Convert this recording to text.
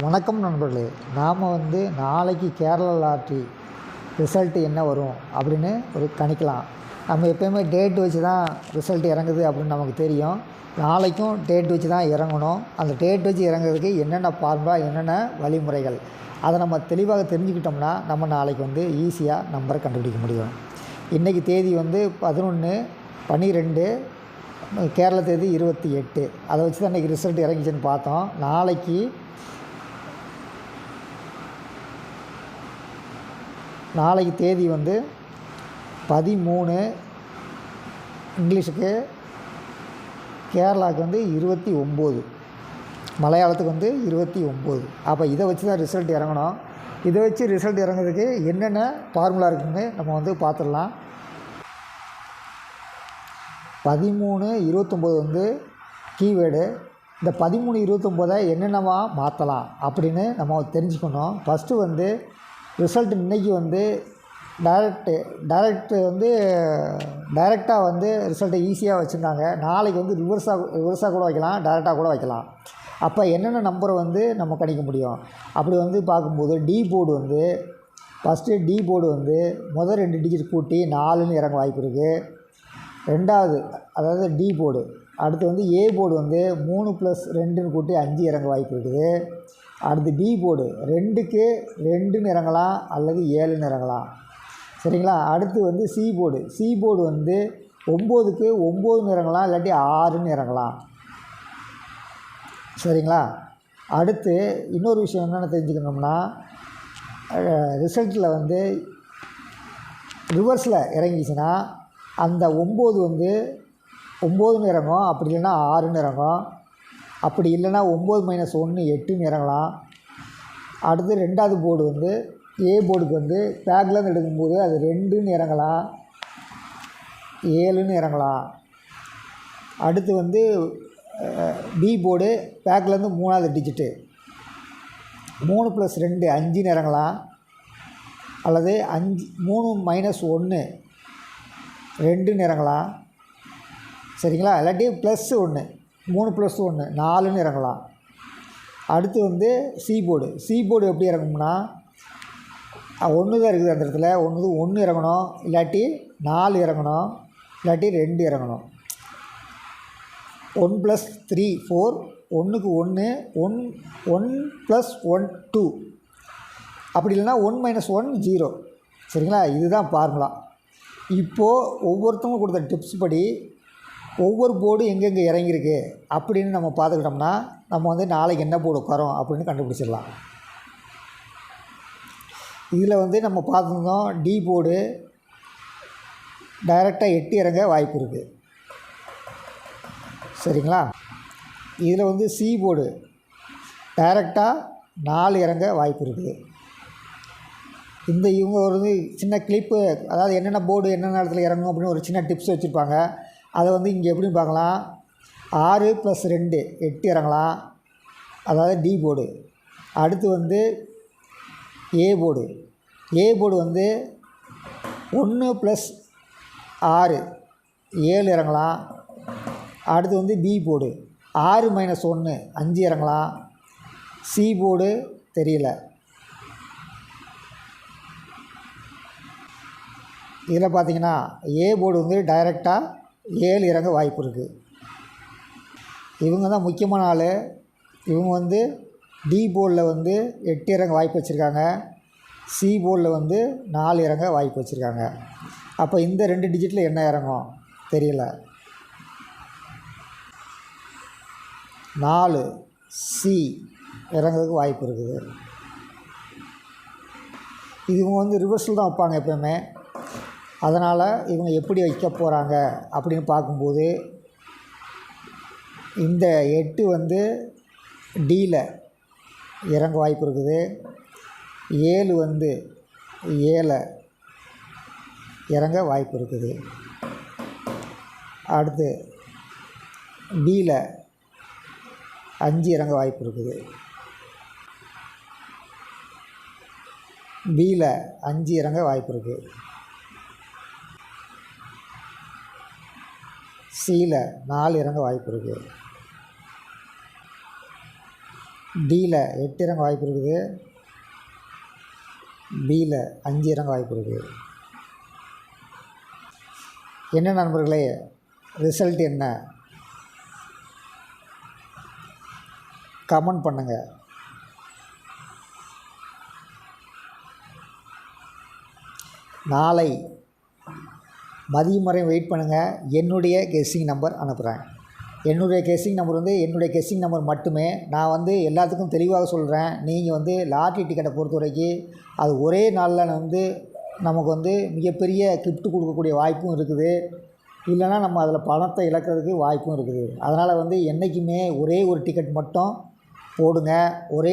வணக்கம் நண்பர்களே நாம் வந்து நாளைக்கு கேரளா லாட்ரி ரிசல்ட்டு என்ன வரும் அப்படின்னு ஒரு கணிக்கலாம். நம்ம எப்போயுமே டேட் வச்சு தான் ரிசல்ட் இறங்குது அப்படின்னு நமக்கு தெரியும். நாளைக்கும் டேட் வச்சு தான் இறங்கணும். அந்த டேட் வச்சு இறங்குறதுக்கு என்னென்ன ஃபார்முலா என்னென்ன வழிமுறைகள் அதை நம்ம தெளிவாக தெரிஞ்சுக்கிட்டோம்னா நம்ம நாளைக்கு வந்து ஈஸியாக நம்பரை கண்டுபிடிக்க முடியும். இன்றைக்கி தேதி வந்து பதினொன்று பன்னிரெண்டு கேரள தேதி இருபத்தி எட்டு. அதை வச்சு தான் இன்றைக்கி ரிசல்ட் இறங்கிச்சின்னு பார்த்தோம். நாளைக்கு நாளைக்கு தேதி வந்து பதிமூணு இங்கிலீஷுக்கு கேரளாவுக்கு வந்து இருபத்தி ஒம்பது. மலையாளத்துக்கு வந்து இருபத்தி ஒம்பது. அப்போ இதை வச்சு தான் ரிசல்ட் இறங்கணும். இதை வச்சு ரிசல்ட் இறங்குறதுக்கு என்னென்ன ஃபார்முலா இருக்குன்னு நம்ம வந்து பார்த்துடலாம். பதிமூணு இருபத்தொம்போது வந்து கீவேர்டு இந்த பதிமூணு இருபத்தொம்போதை என்னென்னவா மாற்றலாம் அப்படின்னு நம்ம தெரிஞ்சுக்கணும். ஃபஸ்ட்டு வந்து ரிசல்ட் இன்றைக்கி வந்து டைரக்டு டைரக்ட் வந்து டைரெக்டாக வந்து ரிசல்ட்டை ஈஸியாக வச்சுருந்தாங்க நாளைக்கு வந்து ரிவர்ஸாக ரிவர்ஸாக கூட வைக்கலாம் டைரெக்டாக கூட வைக்கலாம். அப்போ என்னென்ன நம்பரை வந்து நம்ம கணிக்க முடியும்? அப்படி வந்து பார்க்கும்போது டி போர்டு வந்து ஃபஸ்ட்டு டி போர்டு வந்து முதல் ரெண்டு டிஜிட் கூட்டி நாலுன்னு இறங்க வாய்ப்பு இருக்குது ரெண்டாவது அதாவது டி போர்டு அடுத்து வந்து ஏ போர்டு வந்து மூணு ப்ளஸ் ரெண்டுன்னு கூட்டி அஞ்சு இறங்க வாய்ப்பு இருக்குது. அடுத்து டி போர்டு ரெண்டுக்கு ரெண்டு இறங்கலாம் அல்லது ஏழு இறங்கலாம் சரிங்களா? அடுத்து வந்து சி போர்டு சி போர்டு வந்து ஒம்போதுக்கு ஒம்பது இறங்கலாம் இல்லாட்டி ஆறுன்னு இறங்கலாம் சரிங்களா? அடுத்து இன்னொரு விஷயம் என்னென்னு தெரிஞ்சுக்கணும்னா ரிசல்ட்டில் வந்து ரிவர்ஸில் இறங்கிச்சுன்னா அந்த ஒம்பது வந்து ஒம்போதுன்னு இறங்கும் அப்படி இல்லைன்னா ஆறுன்னு இறங்கும் அப்படி இல்லைன்னா ஒம்பது மைனஸ் ஒன்று எட்டுன்னு இறங்கலாம். அடுத்து ரெண்டாவது போர்டு வந்து ஏ போர்டுக்கு வந்து பேக்லேருந்து எடுக்கும்போது அது ரெண்டுன்னு இறங்கலாம். ஏழுன்னு இறங்கலாம். அடுத்து வந்து பி போர்டு பேக்லேருந்து மூணாவது டிஜிட்டு மூணு ப்ளஸ் ரெண்டு அஞ்சுன்னு இறங்கலாம். அல்லது அஞ்சு மூணு மைனஸ் ஒன்று ரெண்டுன்னு இறங்கலாம். சரிங்களா? இல்லாட்டி ப்ளஸ் ஒன்று. மூணு ப்ளஸ் ஒன்று நாலுன்னு இறங்கலாம். அடுத்து வந்து சி போர்டு சி போர்டு எப்படி இறங்கும்னா ஒன்று தான் இருக்குது அந்த இடத்துல. ஒன்று ஒன்று இறங்கணும். இல்லாட்டி நாலு இறங்கணும். இல்லாட்டி ரெண்டு இறங்கணும். ஒன் ப்ளஸ் த்ரீ ஃபோர் ஒன்றுக்கு ஒன்று one one plus one two அப்படி இல்லைன்னா ஒன் மைனஸ் ஒன் ஜீரோ சரிங்களா? இதுதான் ஃபார்முலா இப்போது ஒவ்வொருத்தவங்க கொடுத்த டிப்ஸ் படி ஒவ்வொரு போர்டு எங்கெங்கே இறங்கியிருக்கு அப்படின்னு நம்ம பார்த்துக்கிட்டோம்னா நம்ம வந்து நாளைக்கு என்ன போர்டு உட்காரோம் அப்படின்னு கண்டுபிடிச்சிடலாம். இதில் வந்து நம்ம பார்த்துருந்தோம் டி போர்டு டைரெக்டாக எட்டு இறங்க வாய்ப்பு இருக்குது சரிங்களா? இதில் வந்து சி போர்டு டைரெக்டாக நாலு இறங்க வாய்ப்பு இருக்குது இந்த இவங்க ஒரு சின்ன கிளிப்பு அதாவது என்னென்ன போர்டு என்னென்ன இடத்துல இறங்கும் அப்படின்னு ஒரு சின்ன டிப்ஸ் வச்சுருப்பாங்க. அதை வந்து இங்கே எப்படின்னு பார்க்கலாம். ஆறு ப்ளஸ் ரெண்டு எட்டு இறங்கலாம். அதாவது டி போர்டு அடுத்து வந்து ஏ போர்டு ஏ போர்டு வந்து ஒன்று ப்ளஸ் ஆறு ஏழு இறங்கலாம். அடுத்து வந்து பி போர்டு ஆறு மைனஸ் ஒன்று அஞ்சு இறங்கலாம். சி போர்டு தெரியல. இதில் பார்த்தீங்கன்னா ஏ போர்டு வந்து டைரெக்டாக ஏழு இறங்க வாய்ப்பு இருக்குது இவங்க தான் முக்கியமான ஆள். இவங்க வந்து டி போலில் வந்து எட்டு இறங்க வாய்ப்பு வச்சுருக்காங்க. சி போலில் வந்து நாலு இறங்க வாய்ப்பு வச்சுருக்காங்க. அப்போ இந்த ரெண்டு டிஜிட்டில் என்ன இறங்கும்? தெரியல. நாலு சி இறங்குறதுக்கு வாய்ப்பு இருக்குது. இது இவங்க வந்து ரிவர்ஸில் தான் வைப்பாங்க எப்போயுமே. அதனால் இவங்க எப்படி வைக்க போகிறாங்க அப்படின்னு பார்க்கும்போது இந்த எட்டு வந்து டியில் இறங்க வாய்ப்பு இருக்குது. ஏழு வந்து ஏழை இறங்க வாய்ப்பு இருக்குது. அடுத்து பியில் அஞ்சு இறங்க வாய்ப்பு இருக்குது. பியில் அஞ்சு இறங்க வாய்ப்பு இருக்குது. சியில் நாலு இறங்க வாய்ப்பு இருக்குது டியில் எட்டு இறங்க வாய்ப்பு இருக்குது. பியில் அஞ்சு இறங்க வாய்ப்பு இருக்குது என்ன நண்பர்களே ரிசல்ட் என்ன? கமெண்ட் பண்ணுங்கள் நாளை மதியம் வரையும் வெயிட் பண்ணுங்கள் என்னுடைய கெஸ்ஸிங் நம்பர் அனுப்புகிறேன் என்னுடைய கெஸ்ஸிங் நம்பர் வந்து என்னுடைய கெஸ்ஸிங் நம்பர் மட்டுமே. நான் வந்து எல்லாத்துக்கும் தெளிவாக சொல்கிறேன் நீங்கள் வந்து லாட்ரி டிக்கெட்டை பொறுத்த வரைக்கும் அது ஒரே நாளில் வந்து நமக்கு வந்து மிகப்பெரிய கிஃப்ட் கொடுக்கக்கூடிய வாய்ப்பும் இருக்குது. இல்லைன்னா நம்ம அதில் பணத்தை இழக்கிறதுக்கு வாய்ப்பும் இருக்குது. அதனால் வந்து என்றைக்குமே ஒரே ஒரு டிக்கெட் மட்டும் போடுங்க. ஒரே